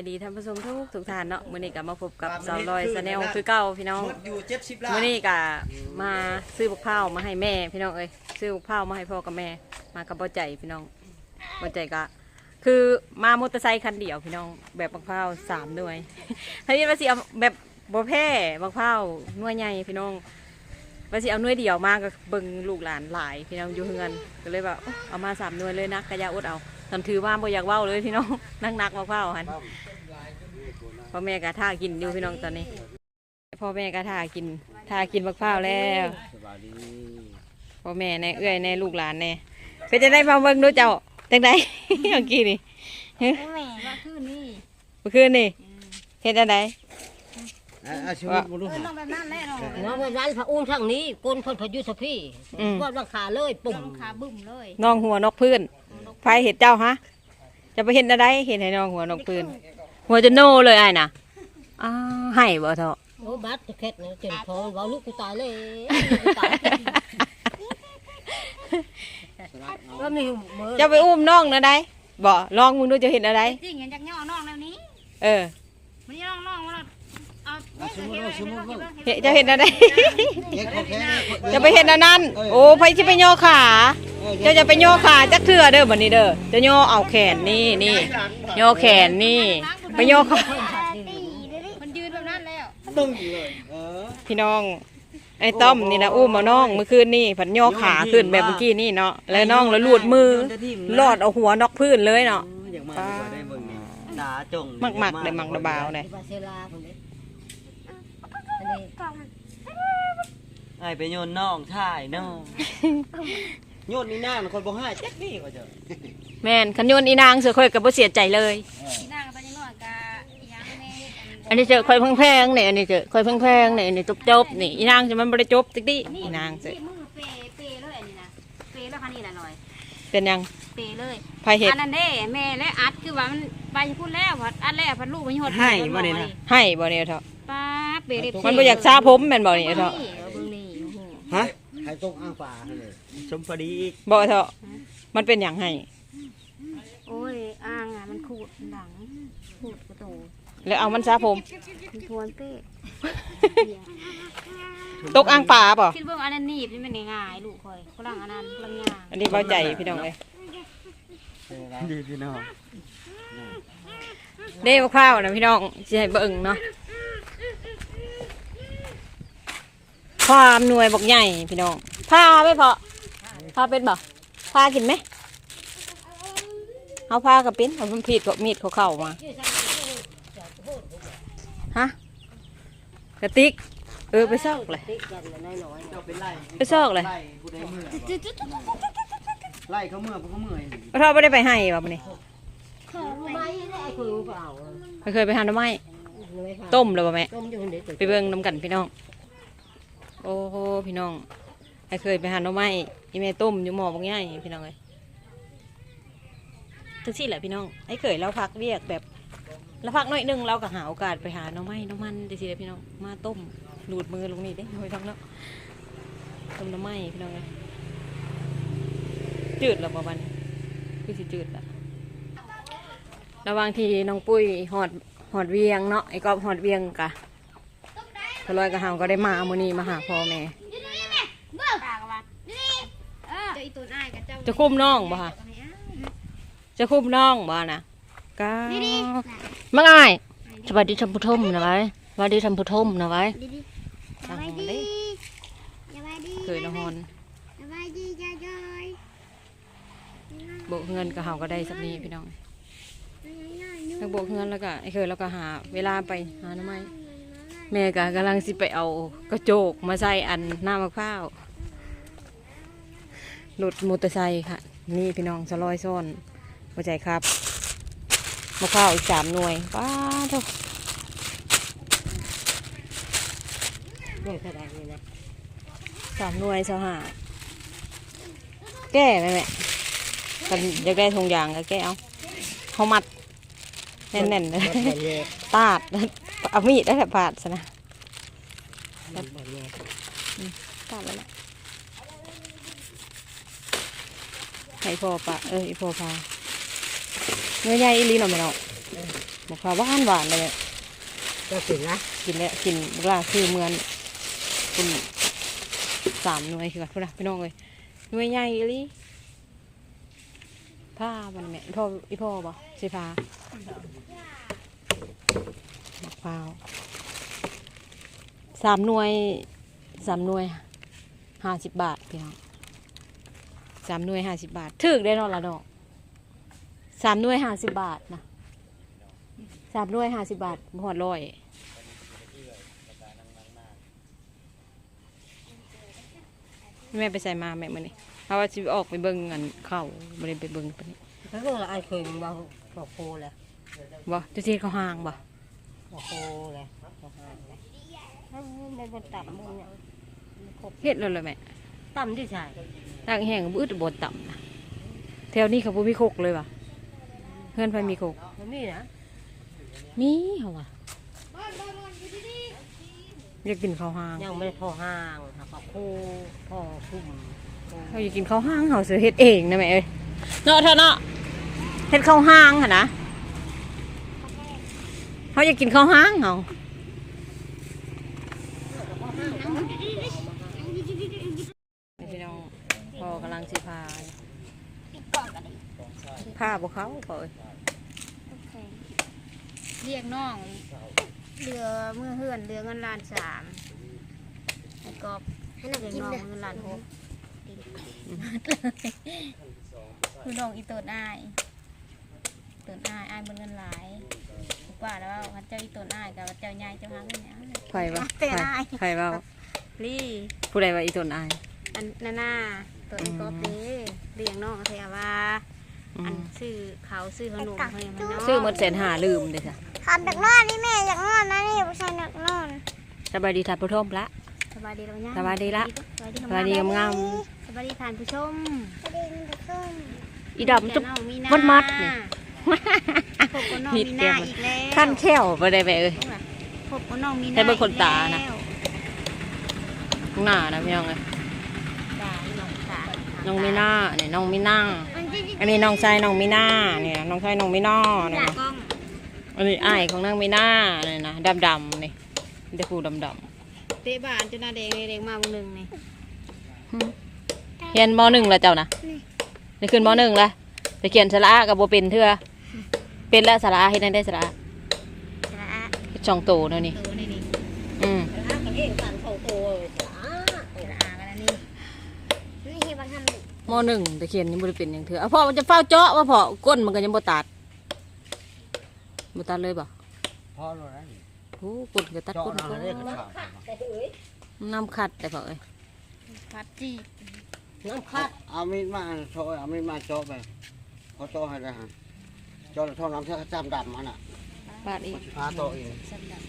ายดีท่านผู้ชมทุกทุกท่านเนาะมื้อนี้ก็มาพบกับสาวลอยสแนลคือเก่าพี่น้องหมดอยู่เจ็ดสิบล้านมื้อนี้ก็มาซื้อบักพร้าวมาให้แม่ พี่น้องเอ้ยซื้อบักพร้าวมาให้พ่อกับแม่ มากับบ่ใจพี่น้องบ่ใจก็คือมามอเตอร์ไซค์คันเดียวพี่น้องแบบบักพร้าวสามหน่วยถ้ายินว่าสิเอาแบบบ่แพ้บักพร้าวหน่วยใหญ่พี่น้องว่าสิเอาหน่วยเดียวมาก็เบิ่งลูกหลานหลายพี่น้องอยู่เฮือนก็เลยว่าเอาเอามาสามหน่วยเลยนะกะอยาอดเอา ทันถือว่าบ่อยากเว้าเลยพี่น้องนักๆบักพร้าวหั่นพ่อแม่ก็ท่ากินอยู่พี่น้องตอนนี้ พ่อแม่ก็ท่ากินท่ากินบักพร้าวแล้วสบายดีพ่อแม่ในเอื้อยในลูกหลานแน่เป็นจะได้มาเบิ่งดูเจ้าจังไดเมื่อกี้นี่แม่ว่าคือนี่เมื่อคืนนี่เฮ็ดจังไดอะอะชีวิตบุรุษเออต้องแบบนั้นแหละเนาะน้องเป็นร้านพระอุ้มทางนี้กนคนพยุทธพี่อืมวาดหลังคาเลยปุ่มต้องขาบึ้มเลยน้องหัวนกพื้น ไฟเห็ดเจ้าฮะ จะไปเห็นอะไรเห็นให้น้องหัวนกพื้นหัวจะโน่เลยไอ้ายน่ะอ้าวให้บ่เถอะ โอ้บัดตะเข็ดนะเจนพอว่าลูกกูตายเลยลูกกูตายแล้วมีมือจะไปอุ้มน้องนะได้บ่ลองมึงดูจะเห็นอะไรจริงเห็นจากย่อน้องแล้วนี้ เออ มันย่อน้องว่าเอาอะสมมติว่าสมมติว่า เห็นจะเห็นอะไรเด็กเขาแค่จะไปเห็นอันนั้น โอ้ไปที่ไปย่อขาเจ้าจะไปย่อขาจักเทื่อเด้อบัดนี้เด้อจะย่อเอาแขนนี่นี่ย่อแขนนี่ไปย่อขามันยืนแบบนั้นแล้วตึ้งเลยเออพี่น้องไอ้ต้อมนี่นะอุ้มเอาน้องเมื่อคืนนี่ผันย่อขาขึ้นแบบเมื่อกี้นี่เนาะแล้วน้องแล้วลูดมือลอดเอาหัวนอกพื้นเลยเนาะอย่างมากกว่าได้เบิ่งนี่ตาจงมักมักๆเลยมักระบาวเลย อันนี้ไอ้ไปโยนน้องท่ายน้องโยนนี่หน้ามันคนบ่ให้แจ๊กนี่ก็จะแม่นขันโยนอีนางเสือคอยกับบ่เสียใจเลยนางตอนนี้น้อยกะยังแม่อันนี้เจอคอยแพงๆเนี่ยอันนี้เจอคอยแพงๆเนี่ยอันนี้จบๆนี่อีนางจะมันบ่ได้จบติ๊กดิอีนางเจอมือเปเปเลยอันนี้นะเปแล้วคันนี้ละหน่อยเป็นยังเปเลยไผเห็ดอันนั้นเด้แม่และอัดคือว่ามันไปพูดแล้วพัดอัดแล้วพัดลูกมันหดให้บ่เนี่ยเถอะป้า เปเด้มันบ่อยากซาผมแม่นบ่เนี่ยเถอะเบิ่งนี่โอ้โหฮะใครตกอ้างป่าให้เลยชมพอดีอีกบ่เถอะมันเป็นหยังให้โอ้ยอ่างอะมันขูดหลังขูดกระโตแล้วเอามันซาผม มันทวนเป้ตกอ่างป่าป่ะคิดเบิ่งอันนั้นหนีบนี่มันง่ายๆลูกคอยกำลังอันนั้นกำลังยางอันนี้เบาใจพี่น้องเลยดีพี่น้องเด้ข้าวนะพี่น้องสิให้เบิ่งเนาะ ความหน่วยบอกใหญ่พี่น้องพาไปพอพาเป็นบ่พากินไหมเอาพากับเป็นเอาเป็นพีดกับมีดเขาเข้ามาฮะกระติกเออไปซอกเลยติ๊กกันน้อยเจ้าเป็นไล่ไปซอกเลยไล่ผู้ใดเมื่อไล่เขาเมื่อพวกเขาเมื่อยเราไม่ได้ไปให้ป่ะมันนี่ๆไม่ได้คุยเปล่าเคยไปหาหน่อไม้ไม่พาต้มเลยป่ะแม่ต้มอยู่คนเดียวไปเบิ่งน้ำกันพี่น้อง โอ้โหพี่น้องไอเคยไปหาหน่อไม้อีแม่ต้มอยู่หม้อบางใหญ่พี่น้องเลยทุกที่แหละพี่น้องไอเคยเราพักเรียกแบบเราพักหน่อยหนึงเราก็หาโอกาสไปหาหน่อไม้หน่อมันจังซี่แหละพี่น้องมาต้มหลูดมือลงนี่เด้ไม่ต้องแล้วต้มหน่อไม้พี่น้องเลยจืดแล้วประมาณนี้คือสิจืดละระว่างที่น้องปุ้ยหอดหอดเวียงเนาะไอ้กอบหอดเวียงกะ อลอยกับเฮาก็ได้มามื้อนี้มาหาพ่อแม่ปากว่าเออเจ้าอีตัวอ้ายกับเจ้าจะคุ้มน้องบ่คะจะคุ้มน้องบ่นะก้ามังอ้ายสวัสดีท่านผู้ชมนะไว้สวัสดีท่านผู้ชมนะไว้ตั้งหอนเด้เคยนอนสบายดีจ้าจอยโบกเงินกับเฮาก็ได้สักนี้พี่น้องแล้วโบกเงินแล้วก็ไอ้เคยแล้วก็หาเวลาไปหาหน่อไม้ แม่ก็กำลังสิไปเอากระโจกมาใส่อันหน้ามะพร้าวรถมอเตอร์ไซค์ค่ะ นี่พี่น้องสลอยซ่อนหัวใจครับมะพร้าวอีกสามหน่วยป้าเถอะไม่แสดงเลยนะสามหน่วยสหาแก้ไหมแม่กันอยากได้ทงยางก็แก้เอาเขามัดแน่นๆเลยปาด เอามีดได้แต่ปาดซะนะปาดแล้วนะให้พ่อปะเอออีพ่อพาเนื้อใหญ่อีหลีหน่อยไหมเนาะมะพร้าวหวานหวานเลยอะก็สินะกินแล้วกินเวลาคือเหมือนคุณสามหน่วยคือกันพุ่นนะพี่น้องเลยหน่วยใหญ่อีหลิผ้ามันแม่อีพ่ออีพ่อบ่สิผ้ามะ พร้าวสามหน่วยสามหน่วยห้าสิบบาทพี่น้องสามหน่วยห้าสิบบาทถึกได้เนอนละดอกสามหน่วยห้าสิบบาทนะสามหน่วยห้าสิบบาทบ่หอดร้อยแม่ไปใส่มาแม่มื้อนี้เพราะว่าสิออกไปเบิ่งอันเข้าบ่ได้ไปเบิ่งปานนี้แล้วก็ไอ้เคยมันบอกบอกโคแหละบ่จะสิเขาห่างบ่ บอกโคแหละบอกหางแหละมันบนต่ำมึงเนี่ยเฮ็ดแล้วล่ะแม่ต่ำที่ใช่ทางแห้งบ่อึดบ่ต่ำนะแถวนี้เขาบ่มีโคกเลยว่ะเฮือนไผมีโคก มันมีนะมีเหรอวะอยากกินข้าวห่างยังไม่ได้พอห้างหากับโคพอชุ่มโคเขาอยากกินข้าวห่างเขาสิเฮ็ดเองนะแม่เอ้ยเนาะเถอะเนาะเฮ็ดข้าวห่างหั่นนะ เขาอยากกินข้าวห่างเขาพี่น้องพ่อกำลังสิพาผ้าบ่เขาพ่อเอ้ยเรียกน้องเรือเมื่อเฮือนเรือเงินล้านสามแล้วก็เรียกน้องเงินล้านหกคือน้องอีโตดอ้ายโตดอ้ายอายบนเงินหลาย ว่าแล้วว่าพันเจ้าอีโตดอ้ายกับเจ้าใหญ่เจ้าหางเงินเนี่ยไผว่าเต้นอ้ายไผว่าลี่ผู้ใดว่าอีตนอายอันนานาตัวอีกอบเด้เลี้ยงน้องเทียว่าอือันมซื้อเขาวซื้อขนมให้มันเนาะซื้อหมดแสนหาลืมเด้อจ้ะขับอยากนอนนี่แม่อยากนอนนะนี่ผู้ชายอยากนอนสบายดีทัดผู้ชมละสบายดีแล้วเนี่ยสบายดีละสบายดีสบายดีงามสบายดีทานผู้ชมกระดิ่งจะขึ้นๆอีดำจุ๊บน้องมีนามัดมัดนี่ พบกับน้องผิมีดเตรีนายมอีกแล้วขั้นแค้วบ่ได้แม่เอ้ยพบกับน้องมีนาให้เบิ่งขนตานะอีกแล้วข้างหน้านะพี่น้องเอ้ยตาน้องตาน้องมีหน้านี่น้องมีนั่งมันจะอันนี้น้องชายน้องมีหน้าเนี่ยน้องชายน้องมีน้อนี่ตานะกล้องอันนี้อ้ายของนางมีหน้านี่นะดำๆนี่เด็กผู้ดำเตะบ้านจนหน้าแดงเลยแดงมาเบางหนึ่งนี่ๆเรียนมหนึ่งแล้วเจ้านะนี่ขึ้นมหนึ่งแล้ว ไปเขียนสระกับโบเป็นเถื่อเป็นแล้วสระเฮ็ดให้ได้สระตาเฮ็ดช่องโตเนาะนี่ตัวนี่นี่อืมแล้วกันเองสั่นสองตัวจ้าตากันแล้วนี่นี่เห็นบางทำมหนึ่งแต่เขียนยังบ่ได้เป็นอย่างเถื่ออะพ่อมันจะเฝ้าเจาะว่าพ่อก้นมันก็ยังบ่ตัดบ่ตัดเลยบ่พ่อรู้นะโอ้ก้นก็ตัดเจาะก้นน้ำก็เรียกกระชากน้ำขัดแต่พ่อเอ้ยพัดจีน้ำคัดเอามีดมาโชว์เอามีดมาเจาะไป เขาเจาะให้ได้ฮะเจาะแล้วท่อน้ำเชื่อจำดำมันอะบาดอีกพาโตเองสำหรับ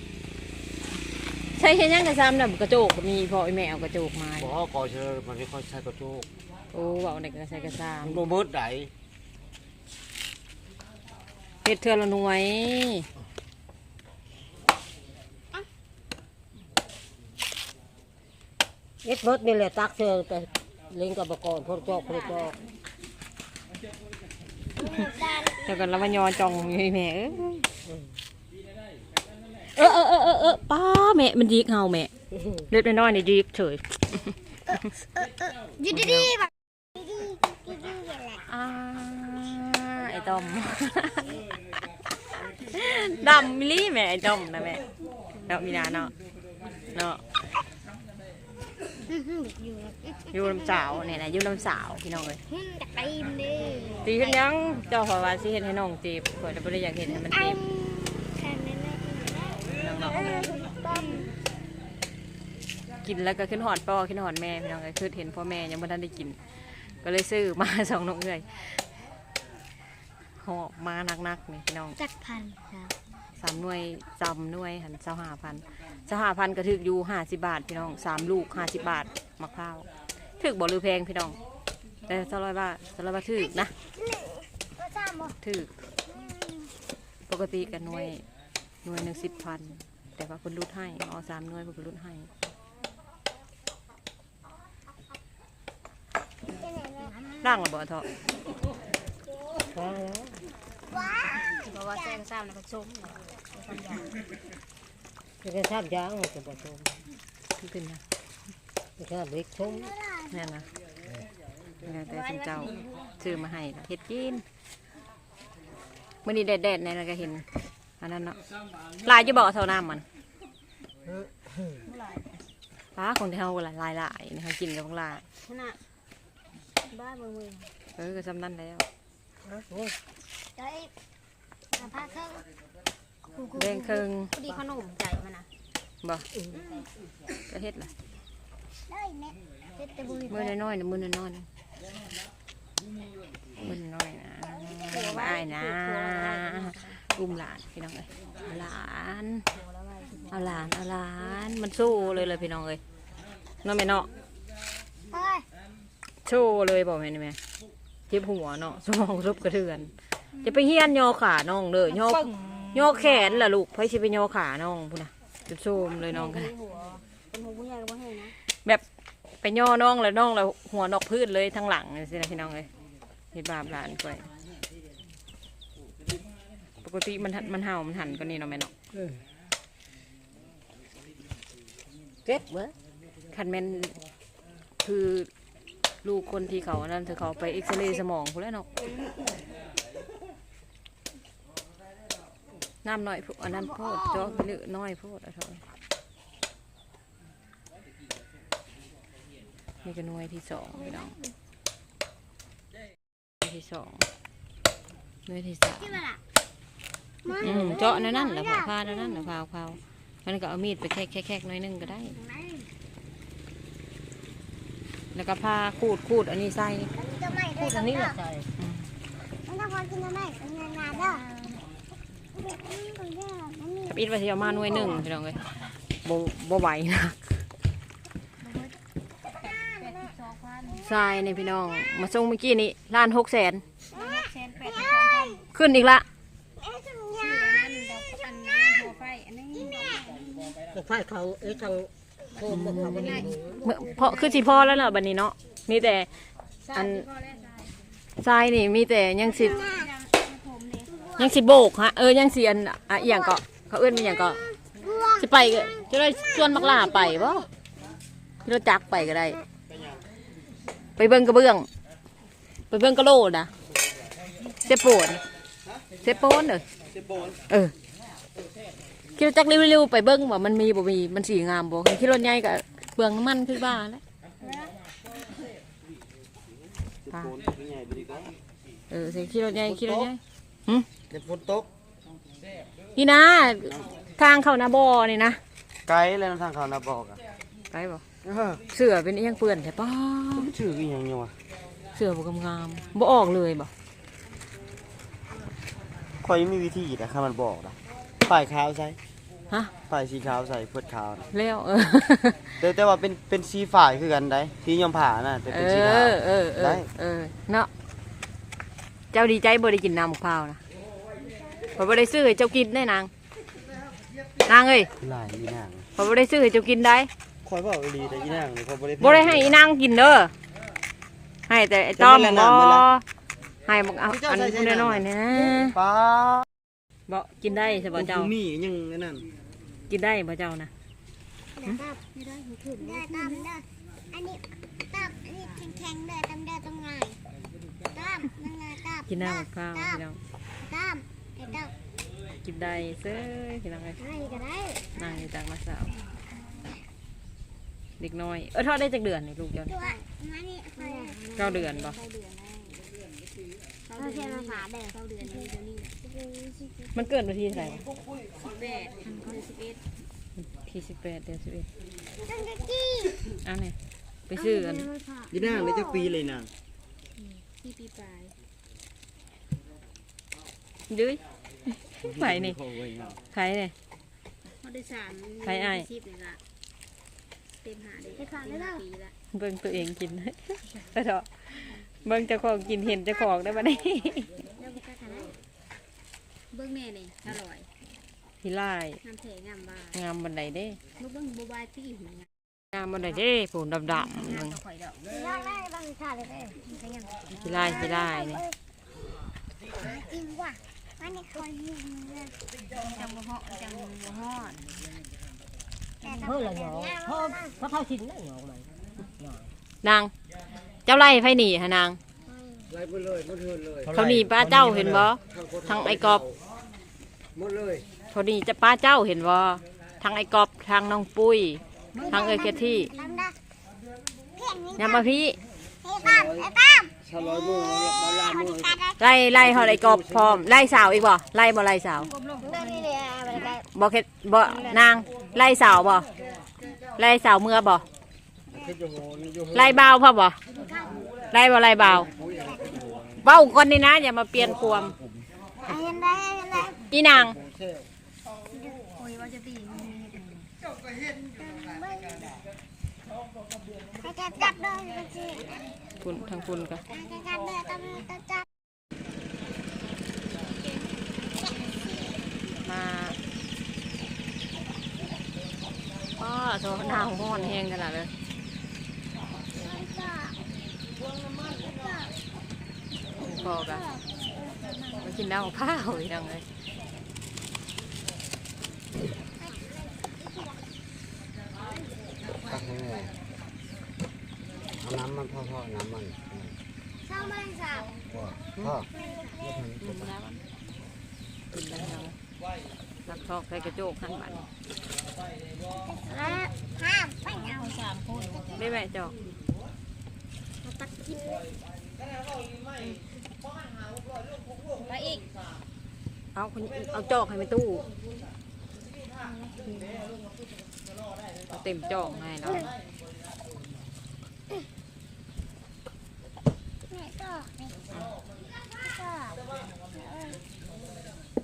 ใช่เห็นยังกระซ้ำน่ะกระโจกก็มีพ่อไอ้แม่เอากระโจกมาบอกว่าก่อเชิญมันไม่ค่อยใช้กระโจกโอ้เว้าในกระใส่กระซ้มันบ่มืดไหนำเฮ็ดเทื่อละหน่วยเอ็ดเบิร์ดนี่แหละตักเสือแต่เล่นกับปกรณ์พวกจอกพวกจอก เจ้ากันละมันยอจองอยู่แม่เอ้ยเออเออเออเออป้าแม่มันดีกเฮาแม่เล็บน้อยนี่ดีกเฉยอยู่ดีแบบอ่าไอ่าไอ้ต้มดำมิลี่แม่ไอ้ต้มนะแม่เนาะมีนาเนาะเนาะ อยู่อยู่ลำสาวเนี่ยนะอยู่ลำสาวพี่น้องเลยหึ่มจากตีมเด้ตีขึ้นยังเจ้าขอว่าสิเห็นให้น้องเจ็บข่อยจะไม่ได้อยากเห็นให้มันไอ้เจ็บแค่นั้นเลยน้องเออต้มๆกินแล้วก็ขึ้นหอดพ่อขึ้นหอดแม่พี่น้องเลยคือเห็นพ่อแม่ยังไม่ทันได้กิน ก็เลยซื้อมาสองน้องเอ้ยหอบมานักๆนี่พี่น้องจักพันครับ สามหน่วยจำหน่วยหันเจ้าห้าพันเจ้าห้าพันก็ถึกอยู่ห้าสิบาทพี่น้องสามลูกห้าสิบาทมะพร้าวถึกบ่หรือแพงพี่น้องแต่สร้อยว่าสร้อยว่าถึกนะก็ทราบหมดถึกปกติกันหน่วยหน่วยหนึ่งสิบพันแต่ว่าคนรุดให้เอาสามหน่วยคนรุดให้ร่างระเบิดเถอะฟังแล้วเพราะว่าว่าแซงซ้ำแล้วก็ชม เนาะทำอย่างจะได้ทราบยางมันจะบ่ชมขึ้นนะจะทราบเล็กชมแน่นนะแล้วแต่สิเจ้าซื้อมาให้เฮ็ดกินมื่อนี้แดดๆในเราก็เห็นอันนั้นเนาะลายจะบอกเท่าน้ำมันป้าของเท่าหลายๆหลายๆนะคะกินกับพวกลายขนาดบ้าเบิ่งเบิ่งเออก็สำนั้นแล้วโอ้ยเดี๋ยวอีกมาพาเครื่อง แดงครึ่งพอดีขนมใจมันนะบ่ก็เฮ็ดล่ะเลยแม่เฮ็ดแต่บุญมือน้อยๆนะมือน้อยๆนะมือน้อยๆนะไม่อายนะอุ้มหลานพี่น้องเอ้ยเอาหลานเอาหลานเอาหลานมันสู้เลยเลยพี่น้องเอ้ยเน้องแม่เนาะเฮ้ยสู้เลยบอกแม่นี่แม่เจ็บหัวเนาะสมองรุบกระเทือน จะไปเฮียนยอขาน้องเลยยอ ยอแขนล่ะลูกไผสิไปยอขาน้องพุ่นน่ะจุดโซมเลยน้องกันหัวเป็นหัวผู้ใหญ่ก็บ่ให้นะแบบไปย่อน้องแล้วน้องแล้วหัวนอกพืชเลยทั้งหลังสินะพี่น้องเลยเห็นบาปหลานไปปกติมันหันมันเห่ามันหันก็นี่เนาะแม่เนาะเออเก็บเว้ยคันแม่นคือลูกคนที่เขาอันนั่นเธอเขาไปเอ็กซเรย์สมองพูนแหล้วเนาะ น้ำหน่อยพูอันนั้นโพดจาะไปเลือน้อยโพดอะเถอะนี่ก็หน่วยที่สองพี่น้องหน่วที่สองหน่วยที่สามที่มันอะอืมเจาะนั่นนั่นแหละผ่าผ่านั่นนั่นแหละผ่าผ่ามันก็เอามีดไปแคะแคะแคะหน้อยนึงก็ได้ แล้วก็ผ้าคูดคูดอันนี้ใส่จะไม่พูดอันนี้แหละใจมันจะพอกินอะไรกันงานงานเด้อ ทับอิดว่าสิเอามาหน่วยหนึ่งพี่น้องเลยบ่บ่ไหวนะทรายนี่พี่น้อง มาส่งเมื่อกี้นี่ล้านหกแสนขึ้นอีกละเอ๊ะสัญชื่ญาออันนั้นดอกอันนั้นหัวไฟอันนี้ดไฟเขาเอ้ยทางโคมบอกเขาบ่ได้เมื่อพอคือสิพ่อแล้วเนาะบัดนี้เนาะมีแต่อันทรายนี่มีแต่ยังสิ ยยังสิโบกฮะเออยังสิอันอะอหย่างก็เขาเอื้อนมีอย่างก็สิไปก็จะได้ชวนมักล่าไปบ่พี่รถจักรไปก็ได้ ไปเบิ่งกระเบื้อง ไปเบิ่งกระโหลดนะเซโปนเซโปนเออเจ็บโบนเออคิดว่าจักเร็วๆไปเบิ่งว่ามันมีบ่มีมันสีงามบ่คิดรถใหญ่ก็เปลืองน้ำมันคือบ้าแล้วเจ็บโบนเป็นไงดีก็เออใส่คิดรถใหญ่คิดรถใหญ่ เจ็บฝนตกนี่นะ ทางเข้านาบ่อนี่นะไกลแล้วทางเขานาบอกอะไปบ่เออเสื้อเป็นอิหยังเปื้อนใช่ปะชื่ออีหยังอยู่วะเสื้อบ่งามๆบ่ออกเลยบ่คอยมีวิธีแต่ข้ามันบอกนะป้ายขาวใส่ฮะป้ายสีขาวใส่เพื่อขาวนะแล้วเออแต่แต่ว่าเป็นเป็นสีฝ่ายคือกันได้ที่ยอมผ่าน่ะแต่เอเป็นสีขาวอเออเอได้อเออเนาะ เจ้าดีใจบ่ได้กินน้ำมะพร้าวนะพอบ่ได้ซื้อให้เจ้ากินได้นาง นางเอ้ยลายอีนางพอบ่ได้ซื้อให้เจ้ากินได้คอยบอกอีหลีแต่อีนางนี่เขาบ่ได้บ่ได้ให้อีนางกินเด้อ ให้แต่ไอ้ต้อมจะไม่ละบ่น้ำไม่ละให้บักเอาอันนี้น้อยๆนะป้าบ่กินได้ใช่บ่เจ้า มียังนั่นกินได้บ่เจ้านะตับไม่ได้ถึงได้ตับเด้ออันนี้ตับอันนี้แข็งๆเด้อตับเด้อตรงไหน ตับนั่นไงตับกินน้ำมะพร้าวพี่น้องตับไอ้ตับกินได้เซ้ยพี่น้องเอ้ยให้ก็ได้นั่งอยู่จากมาสาวเด็กน้อยเออทอดได้จากเดือนนี่ลูกเจ้าตัวมานี่คอยเก้าเดือนบ่เราเชียร์มาฝาเด้อเก้าเดือนนี้เดี๋ยวนี้มันเกิดวันที่เท่าไหร่วะสิบแปดอันคือสิบเอ็ดที่สิบแปดเดือนสิบเอ็ดตั้งแต่กี้อ้าวเนี่ยไปซื้อกันอีนางได้จักปีเลยนาง ที่ปีปลายดื้อไปนี่โอ้ยนางใครเนี่ยเขาได้สามใครอ้ายสิบเลยละเต็มหาเลยเต็มหาปีละเบิ่งตัวเองกินไปเถอะเบิ่งเจ้าของกินเห็นเจ้าของได้ปะนี่แล้วมันก็ขนาดเบิ้งแม่นี่อร่อยพี่ไล่น้ำแข็งงามบ้างามบันไดเด้ลูกเบิ้งบัวบายที่หัว งามงามบันไดเด้ผูดำดำๆงามมึงก็ข่อยดอกรอบแรกต้องขาดเลยเด้อใช่ยังพี่ไล่พี่ไล่นี่อิ่มว่ะมันนี่คนยิงเลยจังบ่ฮอดจังบ่ฮอดเฮ้ยละหยองเพราะเพราะเท่าชิ้นนั่นหยองมันนางเจ้าไล่ไผหนีฮะนางไล่หมดเลยหมดเลยเลยเขาหนีป้าเจ้าเห็นบ่ทางไอ้กอบหมดเลยเขาหนีจะป้าเจ้าเห็นบ่ทางไอ้กอบทางน้องปุ้ย ทางเอ้ยเคที่ดำดาเพี้ยนนี่ยามมาพี่เฮ้ยตั้มไอ้ตั้มชะลอยมือมาลามือการได้ไล่ไล่เขาไอ้กอบพร้อมไล่สาวอีกบ่ไล่บ่ไล่สาวเดินนี่เลยอะไรได้บ่เฮ็ดบ่นางไล่สาวบ่ไล่สาวเมื่อบ่คือจะโหนอยู่ไล่บ่าวพ่อบ่ไล่บ่ไล่บ่าวเว้าก่อนนี่นะอย่ามาเปลี่ยนความไอ้ยันได้ไอ้ยันได้อีนางโอ้ยว่า จับจับเลยคุณทางคุณก็จับเลยตั้มตั้มจับมาป้าโซน้าห้อนแห้งขนาดเลยพอกันมากินน้ำกับข้าวอีกดังเลยตักให้แม่เอา น้ำมันพ่อพ่อน้ำมันเศร้ามันสาวพ่อพ่อกินแล้วมักินแล้วรักทอกใส่กระโจกขั้นบัดนี้แล้วห้ามไม่เอาสามคนไม่แม่จอกตักกินไปอีก เอาคุณเอาจอกให้ไปตู้เต็มจอกให้เราแม่ก็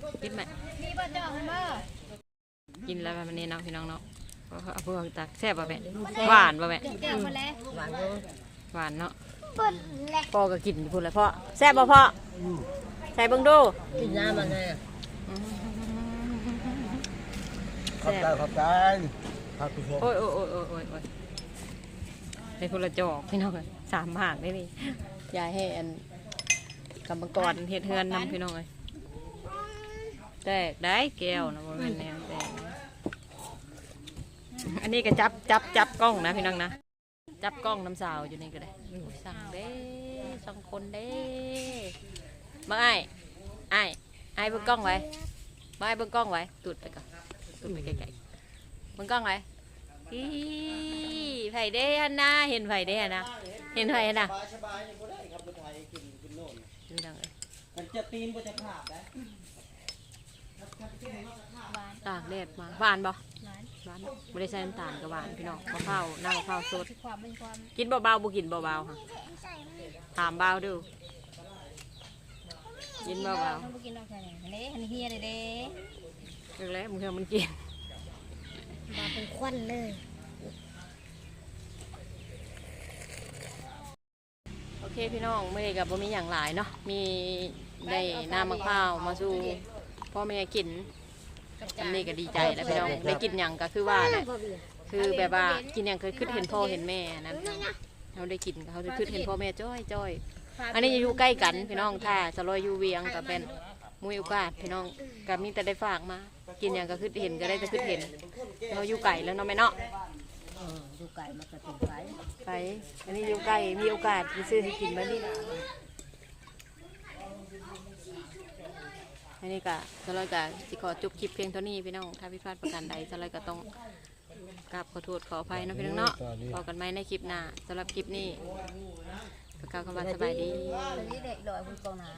ก็กินไหมมีบ่จ้องบ่กินแล้วแบบนี้เนาะพี่น้องเนาะเอาเพื่อตักแซ่บป่ะแม่หวานป่ะแม่แก้วมาแล้วหวานเลยหวานเนาะปุ่นเลยพ่อก็กินอยู่พุ่นแหละพ่อแซ่บป่ะพ่อใส่เบิ่งดูกินน้ำมันเลยขอบใจขอบใจครับทุกคนโอ้ยโอ้ยโอ้ยโอ้ยโอ้ยโอ้ยในพุ่นละจอกพี่น้องเอ้ยสามหมากได้นี่ย ยายให้อันกำมังกรเฮ็ดเฮือนนำพี่น้องเอ้ยแตกได้แก้วนะบ่แม่นแนวแตกอันนี้ก็จับจับจับกล้องนะพี่น้องนะจับกล้องน้ำสาวอยู่นี่ก็ได้โอ้ยสั่งเด้สองคนเด้มาไอ้ายอ้ายอ้เบิ่งกล้องไว้มาไอ้เบิ่งกล้องไว้ตุดไปก่อนตุดไปไกลๆเบิ่งกล้องไว้อีไผ่เด้ฮันนาเห็นไผ่เด้ฮันนะเห็นไผ่ฮันนา โน่นดูดังเลยมันจะตีนบ่จะขาดนะตากแดดมาหวานบ่หวานไม่ได้ใส่น้ำตาลกับหวานพี่น้องมะพร้าวหน้ามะพร้าวสดคือความเป็นความกินเบาๆบ่กินเบาๆค่ะถามเบาดูกินเบาต้องบ่กินดอกแค่นี้อันนี้อันนี้เฮียเด้เด้ๆเรื่องแล้วมึงเชื่อมันกิน มาเป็นควันเลย โอ เคพี่น้องไม่ได้กับบ่มีอย่างหลายเนาะมีได้น้ำมะพร้าวมาสู่พ่อแม่กินอันนี้ก็ดีใจแล้วพี่น้องได้กินอย่างก็คือว่าแหละคือแบบว่ากินอย่างเคยคิดเห็นพ่อเห็นแม่นั้นเราได้กินก็เขาจะคิดเห็นพ่อแม่จ้อยจ้อยอันนี้อยู่ใกล้กันพี่น้องถ้าสลอยอยู่เวียงก็เป็นมุยโอกาสพี่น้องก็มีแต่ได้ฝากมา กินอย่างก็คิดเห็นก็ได้แต่คิดเห็นเราอยู่ไก่แล้วเนาะแม่เนาะเออดูไก่มันก็เป็นไก่ไป อันนี้อยู่ไก่มีโอกาสไปซื้อให้กินมาดิอันนี้ก็สลอยก็สิขอจบคลิปเพียงเท่านี้พี่น้อง ถ้าผิดพลาดประการใดสลอยก็ต้องกราบขอโทษขออภัยเนาะพี่น้องเนาะพอกันไหมในคลิปหน้าสำหรับคลิปนี้ก็กล่าวคำว่าสบายดีนี่เด็กลอยบนกองน้ำ